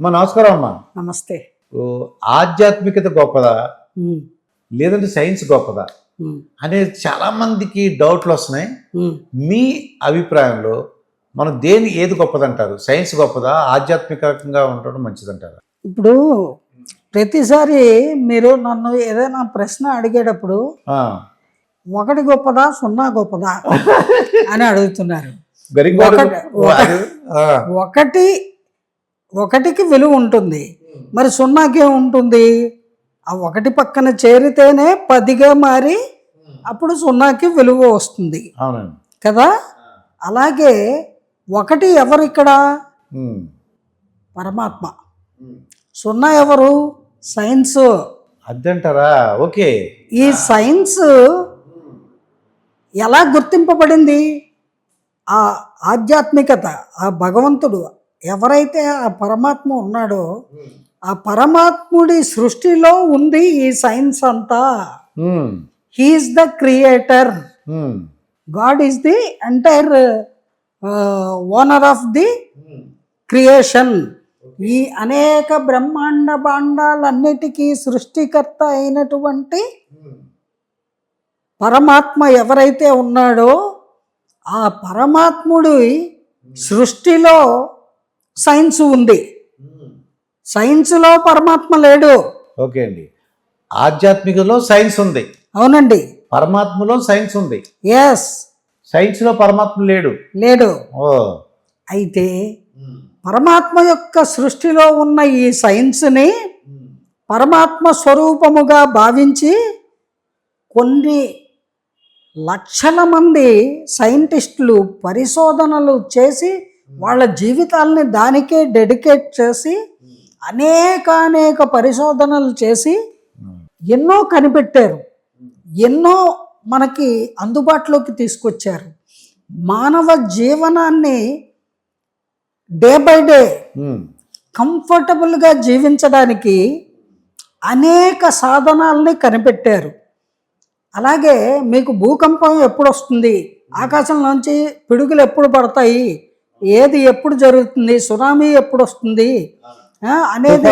అమ్మా నమస్కారం అమ్మా. నమస్తే. ఆధ్యాత్మికత గొప్పదా? లేదంటే సైన్స్ గొప్పదా? అనేది చాలా మందికి డౌట్లు వస్తున్నాయి. మీ అభిప్రాయంలో మనం దేని ఏది గొప్పదంటారు? సైన్స్ గొప్పదా? ఆధ్యాత్మికంగా ఉండడం మంచిదంటారా? ఇప్పుడు ప్రతిసారి మీరు నన్ను ఏదైనా ప్రశ్న అడిగేటప్పుడు ఒకటి గొప్పదా సున్నా గొప్పదా అని అడుగుతున్నారు. ఒకటి ఒకటికి విలువ ఉంటుంది. మరి సున్నాకి ఉంటుంది ఆ ఒకటి పక్కన చేరితేనే పదిగా మారి అప్పుడు సున్నాకి విలువ వస్తుంది. కదా? అలాగే ఒకటి ఎవరు ఇక్కడ? పరమాత్మ. సున్నా ఎవరు? సైన్స్. అదంటారా ఓకే. ఈ సైన్స్ ఎలా గుర్తింపబడింది? ఆ ఆధ్యాత్మికత ఆ భగవంతుడు ఎవరైతే ఆ పరమాత్మ ఉన్నాడో ఆ పరమాత్ముడి సృష్టిలో ఉంది ఈ సైన్స్ అంతా. He is the creator God is the entire owner of the creation ఈ అనేక బ్రహ్మాండ భాండాలన్నిటికీ సృష్టికర్త అయినటువంటి పరమాత్మ ఎవరైతే ఉన్నాడో ఆ పరమాత్ముడి సృష్టిలో సైన్స్ ఉంది. సైన్స్లో పరమాత్మ లేడు. ఓకే అండి. ఆధ్యాత్మికలో సైన్స్ ఉంది. అవునండి. పరమాత్మలో సైన్స్ ఉంది. ఎస్ సైన్స్లో పరమాత్మ లేడు. లేడు. ఓ. అయితే పరమాత్మ యొక్క సృష్టిలో ఉన్న ఈ సైన్స్ని పరమాత్మ స్వరూపముగా భావించి కొన్ని లక్షల మంది సైంటిస్టులు పరిశోధనలు చేసి వాళ్ళ జీవితాలని దానికే డెడికేట్ చేసి అనేకానేక పరిశోధనలు చేసి ఎన్నో కనిపెట్టారు. ఎన్నో మనకి అందుబాటులోకి తీసుకొచ్చారు. మానవ జీవనాన్ని డే బై డే కంఫర్టబుల్గా జీవించడానికి అనేక సాధనాలని కనిపెట్టారు. అలాగే మీకు భూకంపం ఎప్పుడు వస్తుంది ఆకాశంలోంచి పిడుగులు ఎప్పుడు పడతాయి? ఏది ఎప్పుడు జరుగుతుంది? సునామీ ఎప్పుడు వస్తుంది? అనేది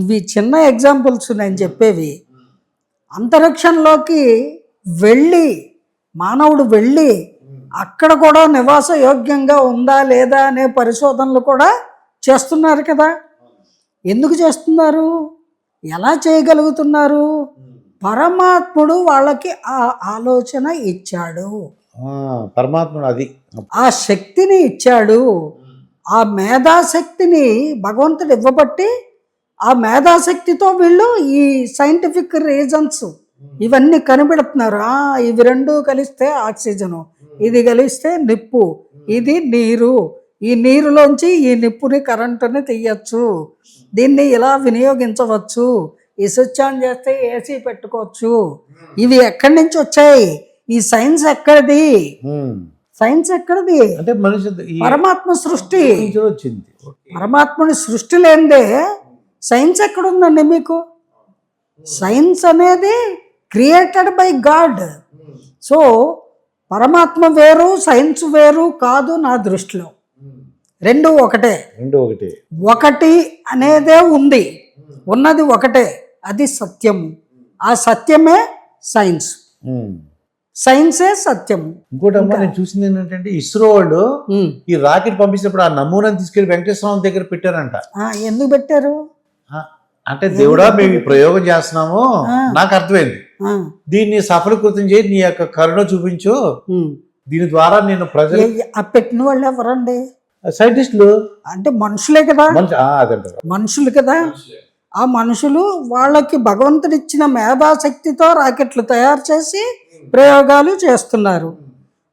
ఇవి చిన్న ఎగ్జాంపుల్స్ నేను చెప్పేవి. అంతరిక్షంలోకి వెళ్ళి మానవుడు వెళ్ళి అక్కడ కూడా నివాస యోగ్యంగా ఉందా లేదా అనే పరిశోధనలు కూడా చేస్తున్నారు కదా. ఎందుకు చేస్తున్నారు? ఎలా చేయగలుగుతున్నారు? పరమాత్ముడు వాళ్ళకి ఆ ఆలోచన ఇచ్చాడు. పరమాత్ముడు అది ఆ శక్తిని ఇచ్చాడు. ఆ మేధాశక్తిని భగవంతుడు ఇవ్వబట్టి ఆ మేధాశక్తితో వీళ్ళు ఈ సైంటిఫిక్ రీజన్స్ ఇవన్నీ కనిపెడుతున్నారు. ఇవి రెండు కలిస్తే ఆక్సిజను ఇది కలిస్తే నిప్పు ఇది నీరు. ఈ నీరులోంచి ఈ నిప్పుని కరెంటుని తీయచ్చు. దీన్ని ఇలా వినియోగించవచ్చు. ఈ స్విచ్ ఆన్ చేస్తే ఏసీ పెట్టుకోవచ్చు. ఇవి ఎక్కడి నుంచి వచ్చాయి? ఈ సైన్స్ ఎక్కడిది? సైన్స్ ఎక్కడిది? అంటే మనిషి పరమాత్మ సృష్టి. వచ్చింది. పరమాత్ముని సృష్టి లేనిదే సైన్స్ ఎక్కడుందండి మీకు? సైన్స్ అనేది క్రియేటెడ్ బై గాడ్ సో పరమాత్మ వేరు సైన్స్ వేరు కాదు నా దృష్టిలో. రెండు ఒకటే. రెండు ఒకటి. ఒకటి అనేదే ఉంది. ఉన్నది ఒకటే. అది సత్యము. ఆ సత్యమే సైన్స్. సైన్సే సత్యము ఇంకోటి అమ్మా నేను చూసింది ఏంటంటే ఇస్రో వాళ్ళు. ఈ రాకెట్ పంపించినప్పుడు ఆ నమూనాను తీసుకెళ్ళి వెంకటేశ్వర స్వామి దగ్గర పెట్టారంట. ఆ, ఎందుకు పెట్టారు? ఆ, అంటే దేవుడా మేము ఈ ప్రయోగం చేస్తున్నాము. నాకు అర్థమైంది. దీన్ని సఫలీకృతం చేయి నీ యొక్క కరుణ చూపించు. దీని ద్వారా నేను ప్రజలు పెట్టిన వాళ్ళు ఎవరండి? సైంటిస్టులు. అంటే మనుషులే కదా? మనుషులు కదా? ఆ మనుషులు వాళ్ళకి భగవంతుడిచ్చిన మేధాశక్తితో రాకెట్లు తయారు చేసి ప్రయోగాలు చేస్తున్నారు.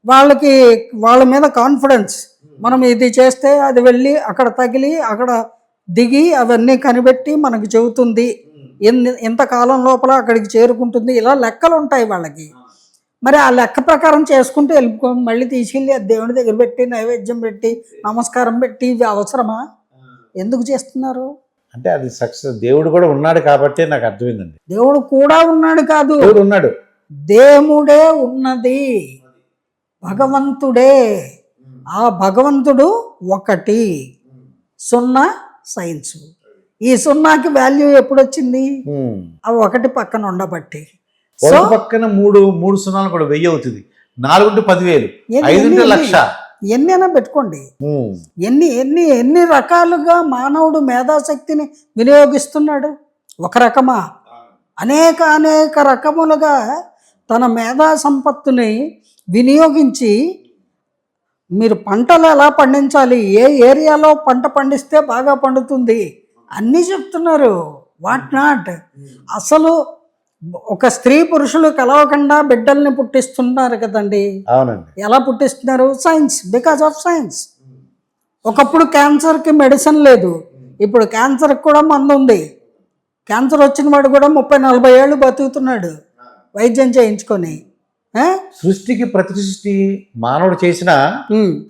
వాళ్ళకి వాళ్ళ మీద కాన్ఫిడెన్స్ మనం ఇది చేస్తే అది వెళ్ళి అక్కడ తగిలి అక్కడ దిగి అవన్నీ కనిపెట్టి మనకు చెబుతుంది. ఎన్ని ఎంత కాలం లోపల అక్కడికి చేరుకుంటుంది. ఇలా లెక్కలు ఉంటాయి వాళ్ళకి. మరి ఆ లెక్క ప్రకారం చేసుకుంటూ వెళ్ళిపో మళ్ళీ తీసుకెళ్ళి ఆ దేవుని దగ్గర పెట్టి నైవేద్యం పెట్టి నమస్కారం పెట్టి ఇవి అవసరమా? ఎందుకు చేస్తున్నారు? అంటే అది సక్సెస్ దేవుడు కూడా ఉన్నాడు కాబట్టి నాకు అర్థమైందండి. దేవుడు కూడా ఉన్నాడు కాదు. దేవుడు ఉన్నాడు. దేవుడే ఉన్నది. భగవంతుడే. ఆ భగవంతుడు ఒకటి. సున్నా సైన్స్. ఈ సున్నాకి వాల్యూ ఎప్పుడు వచ్చింది. ఆ ఒకటి పక్కన ఉండబట్టి. సో పక్కన మూడు మూడు సున్నాలు కూడా వెయ్యి అవుతుంది. నాలుగుంటే పదివేలు. లక్ష ఎన్ని అయినా పెట్టుకోండి. ఎన్ని ఎన్ని ఎన్ని రకాలుగా మానవుడు మేధాశక్తిని వినియోగిస్తున్నాడు? ఒక రకమా? అనేక అనేక రకములుగా తన మేధా సంపత్తుని వినియోగించి మీరు పంటలు ఎలా పండించాలి? ఏ ఏరియాలో పంట పండిస్తే బాగా పండుతుంది? అన్నీ చెప్తున్నారు. వాట్ నాట్ అసలు ఒక స్త్రీ పురుషులు కలవకుండా బిడ్డల్ని పుట్టిస్తున్నారు కదండి. అవునండి. ఎలా పుట్టిస్తున్నారు? సైన్స్ బికాస్ ఆఫ్ సైన్స్ ఒకప్పుడు క్యాన్సర్కి మెడిసిన్ లేదు. ఇప్పుడు క్యాన్సర్కి కూడా మందు ఉంది. క్యాన్సర్ వచ్చిన వాడు కూడా ముప్పై నలభై ఏళ్ళు బతుకుతున్నాడు. వైద్యం చేయించుకొని? సృష్టికి ప్రతి సృష్టి మానవుడు చేసిన.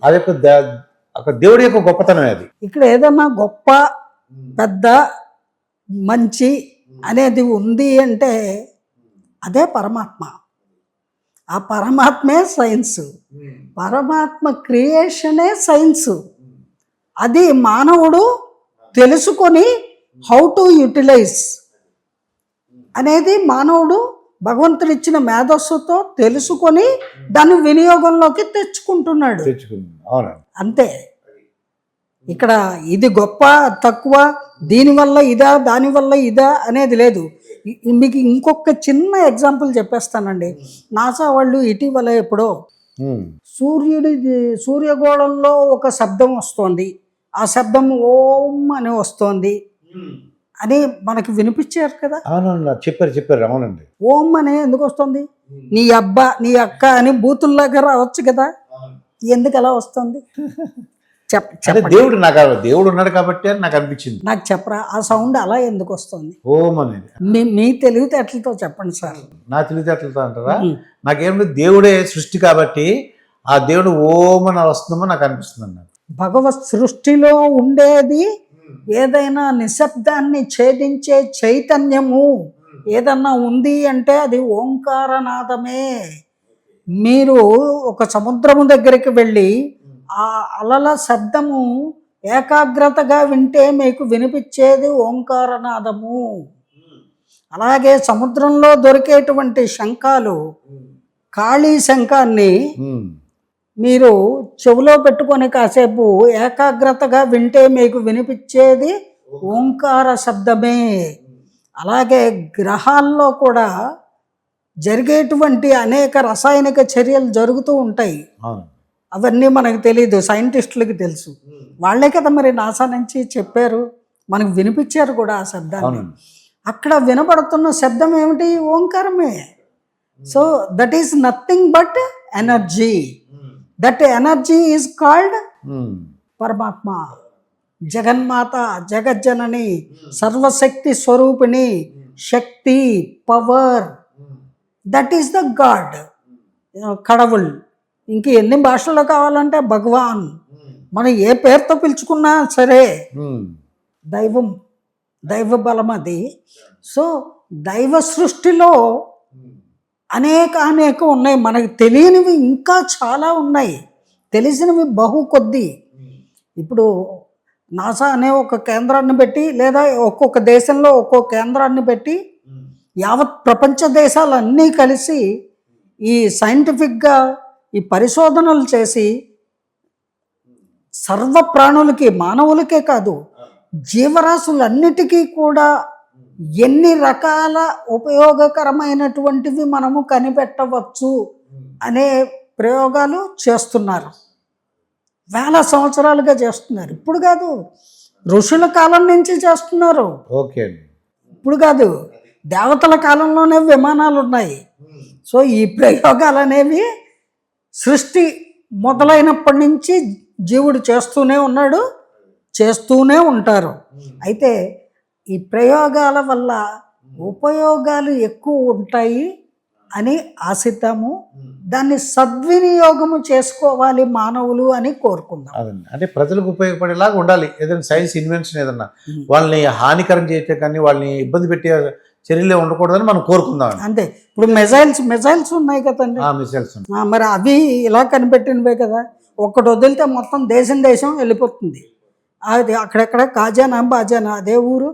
అది ఒక దేవుడి యొక్క గొప్పతనమే అది ఇక్కడ ఏదన్నా గొప్ప పెద్ద మంచి అనేది ఉంది అంటే అదే పరమాత్మ ఆ పరమాత్మే సైన్స్ పరమాత్మ క్రియేషనే సైన్స్ అది మానవుడు తెలుసుకొని హౌ టు యూటిలైజ్ అనేది మానవుడు భగవంతుడు ఇచ్చిన మేధస్సుతో తెలుసుకొని దాన్ని వినియోగంలోకి తెచ్చుకుంటున్నాడు. అంతే. ఇక్కడ ఇది గొప్ప తక్కువ దీనివల్ల ఇదా దానివల్ల ఇదా అనేది లేదు. మీకు ఇంకొక చిన్న ఎగ్జాంపుల్ చెప్పేస్తానండి. నాసా వాళ్ళు ఇటీవల ఎప్పుడో. సూర్యుడి సూర్యగోళంలో ఒక శబ్దం వస్తోంది. ఆ శబ్దం ఓం అని వస్తోంది. అని మనకి వినిపించారు కదా? అవునండి చెప్పారు చెప్పారు అవునండి. ఓం అని ఎందుకు వస్తుంది? నీ అబ్బా నీ అక్క అని బూతుల్లాగా రావచ్చు కదా? ఎందుకు అలా వస్తుంది? దేవుడు నాకు దేవుడు ఉన్నాడు కాబట్టి అని నాకు అనిపించింది. నాకు చెప్పరా ఆ సౌండ్ అలా ఎందుకు వస్తుంది? ఓం అనేది. మీ మీ తెలివితేటలతో చెప్పండి సార్. నా తెలివితేటలతో అంటారా? ఉమ్. నాకేమిటి దేవుడే సృష్టి కాబట్టి ఆ దేవుడు ఓం అని వస్తుందేమో నాకు అనిపిస్తుంది అన్నమాట భగవత్ సృష్టిలో ఉండేది ఏదైనా నిశ్శబ్దాన్ని ఛేదించే చైతన్యము ఏదన్నా ఉంది అంటే అది ఓంకారనాదమే. మీరు ఒక సముద్రము దగ్గరికి వెళ్ళి ఆ అలల శబ్దము ఏకాగ్రతగా వింటే మీకు వినిపించేది ఓంకారనాదము. అలాగే సముద్రంలో దొరికేటువంటి శంఖాలు ఖాళీ శంఖాన్ని. మీరు చెవిలో పెట్టుకొని కాసేపు ఏకాగ్రతగా వింటే మీకు వినిపించేది ఓంకార శబ్దమే. అలాగే గ్రహాల్లో కూడా జరిగేటువంటి అనేక రసాయనిక చర్యలు జరుగుతూ ఉంటాయి. అవును. అవన్నీ మనకు తెలియదు సైంటిస్టులకి తెలుసు. వాళ్ళే కదా మరి నాసా నుంచి చెప్పారు. మనకు వినిపించారు కూడా ఆ శబ్దాన్ని. అక్కడ వినపడుతున్న శబ్దం ఏమిటి? ఓంకారమే. So that is nothing but energy that energy is called um. పరమాత్మ. జగన్మాత జగజ్జనని సర్వశక్తి స్వరూపిణి శక్తి power. That is the God. కడవుల్. ఇంక ఎన్ని భాషల్లో కావాలంటే భగవాన్. మనం ఏ పేరుతో పిలుచుకున్నా సరే ఉమ్. దైవం దైవ బలం అది. సో దైవ సృష్టిలో అనేక అనేక ఉన్నాయి. మనకు తెలియనివి ఇంకా చాలా ఉన్నాయి. తెలిసినవి బహు కొద్ది. ఇప్పుడు నాసా అనే ఒక కేంద్రాన్ని పెట్టి లేదా ఒక్కొక్క దేశంలో ఒక్కొక్క కేంద్రాన్ని పెట్టి యావత్ ప్రపంచ దేశాలన్నీ కలిసి ఈ సైంటిఫిక్గా ఈ పరిశోధనలు చేసి సర్వ ప్రాణులకి మానవులకే కాదు జీవరాశులన్నిటికీ కూడా ఎన్ని రకాల ఉపయోగకరమైనటువంటివి మనము కనిపెట్టవచ్చు అనే ప్రయోగాలు చేస్తున్నారు. వేల సంవత్సరాలుగా చేస్తున్నారు. ఇప్పుడు కాదు ఋషుల కాలం నుంచి చేస్తున్నారు. ఓకే ఇప్పుడు కాదు దేవతల కాలంలోనే విమానాలు ఉన్నాయి సో ఈ ప్రయోగాలు అనేవి సృష్టి మొదలైనప్పటి నుంచి జీవుడు చేస్తూనే ఉన్నాడు చేస్తూనే ఉంటారు. అయితే ఈ ప్రయోగాల వల్ల ఉపయోగాలు ఎక్కువ ఉంటాయి అని ఆశిద్దాము. దాన్ని సద్వినియోగము చేసుకోవాలి మానవులు అని కోరుకుందాం. అదండి. అంటే ప్రజలకు ఉపయోగపడేలాగా ఉండాలి. ఏదైనా సైన్స్ ఇన్వెన్షన్ ఏదన్నా వాళ్ళని హానికరం చేయటం కానీ వాళ్ళని ఇబ్బంది పెట్టే చర్యలే ఉండకూడదని మనం కోరుకుందాం అంతే. ఇప్పుడు మెజైల్స్ మెజైల్స్ ఉన్నాయి కదండి ఆ మిసైల్స్ మరి అవి ఇలా కనిపెట్టినవే కదా. ఒక్కటి వదిలితే మొత్తం దేశం దేశం వెళ్ళిపోతుంది. అది అక్కడక్కడ? కాజానా బాజానా అదే ఊరు.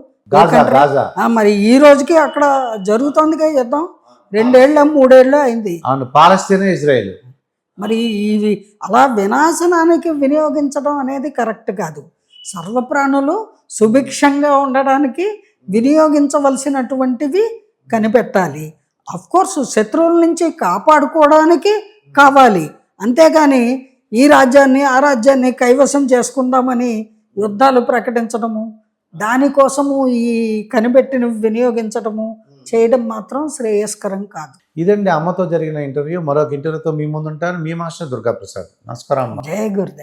మరి ఈ రోజుకి అక్కడ జరుగుతోందిగా యుద్ధం. రెండేళ్ళ మూడేళ్ళు అయింది. అవును పాలస్తీనా ఇజ్రాయెల్. మరి ఇవి అలా వినాశనానికి వినియోగించడం అనేది కరెక్ట్ కాదు. సర్వప్రాణులు సుభిక్షంగా ఉండడానికి వినియోగించవలసినటువంటివి కనిపెట్టాలి. అఫ్ కోర్స్ శత్రువుల నుంచి కాపాడుకోవడానికి కావాలి. అంతేగాని ఈ రాజ్యాన్ని ఆ రాజ్యాన్ని కైవసం చేసుకుందామని యుద్ధాలు ప్రకటించడము దానికోసము ఈ కనిపెట్టిన వినియోగించడము చేయడం మాత్రం శ్రేయస్కరం కాదు. ఇదండి అమ్మతో జరిగిన ఇంటర్వ్యూ. మరొక ఇంటర్వ్యూతో మీ ముందు ఉంటాను మీ మాస్టర్ దుర్గా ప్రసాద్ నమస్కారం జయ గురుదేవ్.